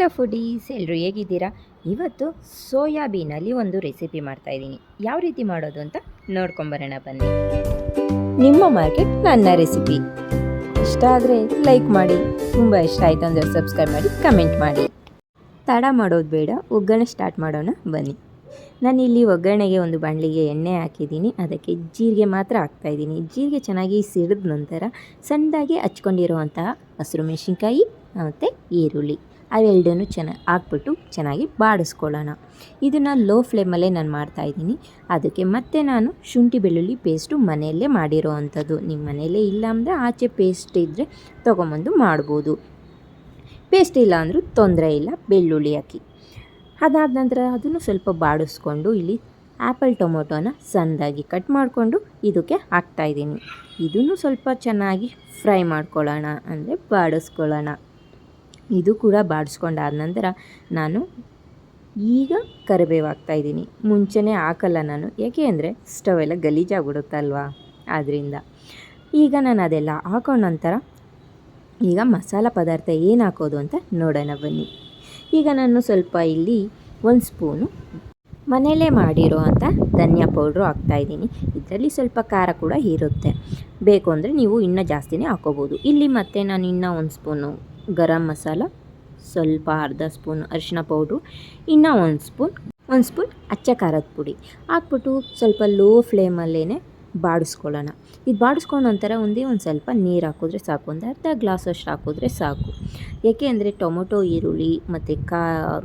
Hello foodies ಎಲ್ಲರೂ ಹೇಗಿದ್ದೀರಾ? ಇವತ್ತು ಸೋಯಾಬೀನಲ್ಲಿ ಒಂದು ರೆಸಿಪಿ ಮಾಡ್ತಾಯಿದ್ದೀನಿ ಯಾವ ರೀತಿ ಮಾಡೋದು ಅಂತ ನೋಡ್ಕೊಂಬರೋಣ ಬನ್ನಿ. ನಿಮ್ಮ ಮಾರ್ಕೆಟ್ ನನ್ನ ರೆಸಿಪಿ ಇಷ್ಟ ಆದರೆ ಲೈಕ್ ಮಾಡಿ, ತುಂಬ ಇಷ್ಟ ಆಯಿತು ಅಂದರೆ ಸಬ್ಸ್ಕ್ರೈಬ್ ಮಾಡಿ ಕಮೆಂಟ್ ಮಾಡಿ. ತಡ ಮಾಡೋದು ಬೇಡ, ಒಗ್ಗರಣೆ ಸ್ಟಾರ್ಟ್ ಮಾಡೋಣ ಬನ್ನಿ. ನಾನು ಇಲ್ಲಿ ಒಗ್ಗರಣೆಗೆ ಒಂದು ಬಾಣಲಿಗೆ ಎಣ್ಣೆ ಹಾಕಿದ್ದೀನಿ. ಅದಕ್ಕೆ ಜೀರಿಗೆ ಮಾತ್ರ ಹಾಕ್ತಾಯಿದ್ದೀನಿ ಜೀರಿಗೆ ಚೆನ್ನಾಗಿ ಸಿಡಿದ ನಂತರ ಸಣ್ಣದಾಗಿ ಹಚ್ಕೊಂಡಿರುವಂತಹ ಹಸಿರು ಮೆಣಸಿನ್ಕಾಯಿ ಮತ್ತು ಈರುಳ್ಳಿ. ಅವೆರಡನ್ನೂ ಚೆನ್ನಾಗಿ ಹಾಕ್ಬಿಟ್ಟು ಚೆನ್ನಾಗಿ ಬಾಡಿಸ್ಕೊಳ್ಳೋಣ. ಇದನ್ನು ಲೋ ಫ್ಲೇಮಲ್ಲೇ ನಾನು ಮಾಡ್ತಾಯಿದ್ದೀನಿ ಅದಕ್ಕೆ ಮತ್ತೆ ನಾನು ಶುಂಠಿ ಬೆಳ್ಳುಳ್ಳಿ ಪೇಸ್ಟು ಮನೆಯಲ್ಲೇ ಮಾಡಿರೋ ಅಂಥದ್ದು ನಿಮ್ಮ ಮನೆಯಲ್ಲೇ ಇಲ್ಲ ಅಂದರೆ ಆಚೆ ಪೇಸ್ಟ್ ಇದ್ದರೆ ತೊಗೊಂಬಂದು ಮಾಡ್ಬೋದು. ಪೇಸ್ಟ್ ಇಲ್ಲ ಅಂದರೂ ತೊಂದರೆ ಇಲ್ಲ, ಬೆಳ್ಳುಳ್ಳಿ ಹಾಕಿ. ಅದಾದ ನಂತರ ಅದನ್ನು ಸ್ವಲ್ಪ ಬಾಡಿಸ್ಕೊಂಡು ಇಲ್ಲಿ ಆ್ಯಪಲ್ ಟೊಮೊಟೊನ ಸಣ್ಣದಾಗಿ ಕಟ್ ಮಾಡಿಕೊಂಡು ಇದಕ್ಕೆ ಹಾಕ್ತಾಯಿದ್ದೀನಿ ಇದನ್ನು ಸ್ವಲ್ಪ ಚೆನ್ನಾಗಿ ಫ್ರೈ ಮಾಡ್ಕೊಳ್ಳೋಣ ಅಂದರೆ ಬಾಡಿಸ್ಕೊಳ್ಳೋಣ. ಇದು ಕೂಡ ಬಾಡಿಸ್ಕೊಂಡಾದ ನಂತರ ನಾನು ಈಗ ಕರಿಬೇವು ಹಾಕ್ತಾಯಿದ್ದೀನಿ ಮುಂಚೆನೇ ಹಾಕಲ್ಲ ನಾನು. ಯಾಕೆ ಅಂದರೆ ಸ್ಟವ್ ಎಲ್ಲ ಗಲೀಜಾಗ್ಬಿಡುತ್ತಲ್ವಾ? ಆದ್ದರಿಂದ ಈಗ ನಾನು ಅದೆಲ್ಲ ಹಾಕೊಂಡ ನಂತರ ಈಗ ಮಸಾಲ ಪದಾರ್ಥ ಏನು ಹಾಕೋದು ಅಂತ ನೋಡೋಣ ಬನ್ನಿ. ಈಗ ನಾನು ಸ್ವಲ್ಪ ಇಲ್ಲಿ ಒಂದು ಸ್ಪೂನು ಮನೆಯಲ್ಲೇ ಮಾಡಿರೋ ಅಂಥ ಧನಿಯಾ ಪೌಡ್ರು ಹಾಕ್ತಾಯಿದ್ದೀನಿ ಇದರಲ್ಲಿ ಸ್ವಲ್ಪ ಖಾರ ಕೂಡ ಇರುತ್ತೆ. ಬೇಕು ಅಂದರೆ ನೀವು ಇನ್ನೂ ಜಾಸ್ತಿನೇ ಹಾಕೋಬೋದು. ಇಲ್ಲಿ ಮತ್ತೆ ನಾನು ಇನ್ನೂ ಒಂದು ಸ್ಪೂನು ಗರಂ ಮಸಾಲ, ಸ್ವಲ್ಪ ಅರ್ಧ ಸ್ಪೂನ್ ಅರಿಶಿನ ಪೌಡ್ರು, ಇನ್ನೂ ಒಂದು ಸ್ಪೂನ್ ಒಂದು ಸ್ಪೂನ್ ಅಚ್ಚ ಖಾರದ ಪುಡಿ. ಹಾಕ್ಬಿಟ್ಟು ಸ್ವಲ್ಪ ಲೋ ಫ್ಲೇಮಲ್ಲೇ ಬಾಡಿಸ್ಕೊಳ್ಳೋಣ. ಇದು ಬಾಡಿಸ್ಕೊಂಡ ನಂತರ ಒಂದೇ ಒಂದು ಸ್ವಲ್ಪ ನೀರು ಹಾಕಿದ್ರೆ ಸಾಕು, ಒಂದು ಅರ್ಧ ಗ್ಲಾಸ್ ಅಷ್ಟು ಹಾಕಿದ್ರೆ ಸಾಕು. ಏಕೆ ಅಂದರೆ ಟೊಮೊಟೊ, ಈರುಳ್ಳಿ ಮತ್ತು ಕಾ,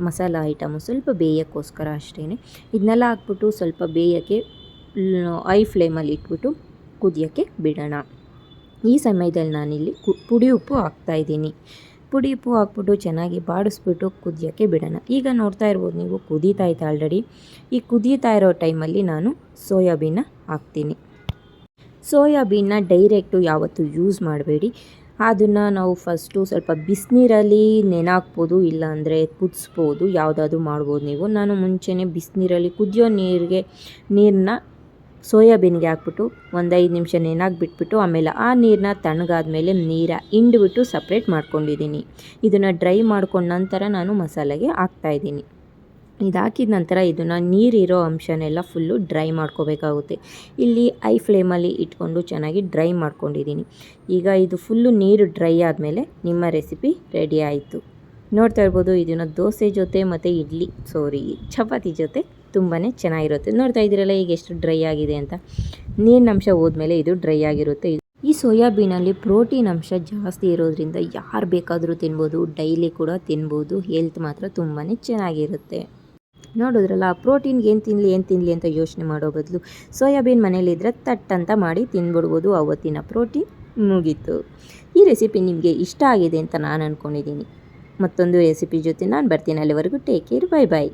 ಮಸಾಲ ಐಟಮು ಸ್ವಲ್ಪ ಬೇಯೋಕ್ಕೋಸ್ಕರ ಅಷ್ಟೇ ಇದನ್ನೆಲ್ಲ ಹಾಕ್ಬಿಟ್ಟು ಸ್ವಲ್ಪ ಬೇಯೋಕ್ಕೆ ಐ ಫ್ಲೇಮಲ್ಲಿ ಇಟ್ಬಿಟ್ಟು ಕುದಿಯೋಕ್ಕೆ ಬಿಡೋಣ. ಈ ಸಮಯದಲ್ಲಿ ನಾನಿಲ್ಲಿ ಕು ಪುಡಿ ಉಪ್ಪು ಹಾಕ್ತಾಯಿದ್ದೀನಿ ಪುಡಿ ಉಪ್ಪು ಹಾಕ್ಬಿಟ್ಟು ಚೆನ್ನಾಗಿ ಬಾಡಿಸ್ಬಿಟ್ಟು ಕುದಿಯೋಕ್ಕೆ ಬಿಡೋಣ. ಈಗ ನೋಡ್ತಾ ಇರ್ಬೋದು ನೀವು ಕುದೀತಾ ಇತ್ತು ಆಲ್ರೆಡಿ ಈ ಕುದೀತಾ ಇರೋ ಟೈಮಲ್ಲಿ ನಾನು ಸೋಯಾಬೀನ ಹಾಕ್ತೀನಿ. ಸೋಯಾಬೀನ್ನ ಡೈರೆಕ್ಟು ಯಾವತ್ತೂ ಯೂಸ್ ಮಾಡಬೇಡಿ. ಅದನ್ನು ನಾವು ಫಸ್ಟು ಸ್ವಲ್ಪ ಬಿಸಿನೀರಲ್ಲಿ ನೆನಾಕ್ಬೋದು, ಇಲ್ಲಾಂದರೆ ಕುದಿಸ್ಬೋದು, ಯಾವುದಾದ್ರೂ ಮಾಡ್ಬೋದು ನೀವು. ನಾನು ಮುಂಚೆನೇ ಬಿಸಿನೀರಲ್ಲಿ ಕುದಿಯೋ ನೀರಿಗೆ ನೀರನ್ನ ಸೋಯಾಬೀನ್ಗೆ ಹಾಕ್ಬಿಟ್ಟು ಒಂದು ಐದು ನಿಮಿಷ ನೆನಾಗಿ ಬಿಟ್ಬಿಟ್ಟು ಆಮೇಲೆ ಆ ನೀರನ್ನ ತಣ್ಣಗಾದ್ಮೇಲೆ ನೀರ ಹಿಂಡ್ಬಿಟ್ಟು ಸಪ್ರೇಟ್ ಮಾಡ್ಕೊಂಡಿದ್ದೀನಿ ಇದನ್ನು ಡ್ರೈ ಮಾಡ್ಕೊಂಡ ನಂತರ ನಾನು ಮಸಾಲೆಗೆ ಹಾಕ್ತಾಯಿದ್ದೀನಿ ಇದು ಹಾಕಿದ ನಂತರ ಇದನ್ನು ನೀರಿರೋ ಅಂಶನೆಲ್ಲ ಫುಲ್ಲು ಡ್ರೈ ಮಾಡ್ಕೋಬೇಕಾಗುತ್ತೆ. ಇಲ್ಲಿ ಐ ಫ್ಲೇಮಲ್ಲಿ ಇಟ್ಕೊಂಡು ಚೆನ್ನಾಗಿ ಡ್ರೈ ಮಾಡ್ಕೊಂಡಿದ್ದೀನಿ ಈಗ ಇದು ಫುಲ್ಲು ನೀರು ಡ್ರೈ ಆದಮೇಲೆ ನಿಮ್ಮ ರೆಸಿಪಿ ರೆಡಿ ಆಯಿತು. ನೋಡ್ತಾ ಇರ್ಬೋದು ಇದನ್ನು ದೋಸೆ ಜೊತೆ ಮತ್ತು ಇಡ್ಲಿ. ಸಾರಿ ಚಪಾತಿ ಜೊತೆ ತುಂಬಾ ಚೆನ್ನಾಗಿರುತ್ತೆ. ನೋಡ್ತಾ ಇದ್ದೀರಲ್ಲ, ಈಗ ಎಷ್ಟು ಡ್ರೈ ಆಗಿದೆ ಅಂತ. ನೀರಿನಂಶ ಹೋದ್ಮೇಲೆ ಇದು ಡ್ರೈ ಆಗಿರುತ್ತೆ. ಈ ಸೋಯಾಬೀನಲ್ಲಿ ಪ್ರೋಟೀನ್ ಅಂಶ ಜಾಸ್ತಿ ಇರೋದ್ರಿಂದ ಯಾರು ಬೇಕಾದರೂ ತಿನ್ಬೋದು ಡೈಲಿ ಕೂಡ ತಿನ್ಬೋದು. ಹೆಲ್ತ್ ಮಾತ್ರ ತುಂಬಾ ಚೆನ್ನಾಗಿರುತ್ತೆ. ನೋಡಿದ್ರಲ್ಲ ಪ್ರೋಟೀನ್ಗೆ ಏನು ತಿನ್ನಲಿ ಏನು ತಿನ್ನಲಿ ಅಂತ ಯೋಚನೆ ಮಾಡೋ ಬದಲು ಸೋಯಾಬೀನ್ ಮನೇಲಿದ್ದರೆ ತಟ್ ಅಂತ ಮಾಡಿ ತಿನ್ಬಿಡ್ಬೋದು. ಅವತ್ತಿನ ಪ್ರೋಟೀನ್ ಮುಗೀತು. ಈ ರೆಸಿಪಿ ನಿಮಗೆ ಇಷ್ಟ ಆಗಿದೆ ಅಂತ ನಾನು ಅಂದ್ಕೊಂಡಿದ್ದೀನಿ ಮತ್ತೊಂದು ರೆಸಿಪಿ ಜೊತೆ ನಾನು ಬರ್ತೀನಿ. ಅಲ್ಲಿವರೆಗೂ ಟೇಕ್ ಕೇರ್ ಬೈ ಬಾಯ್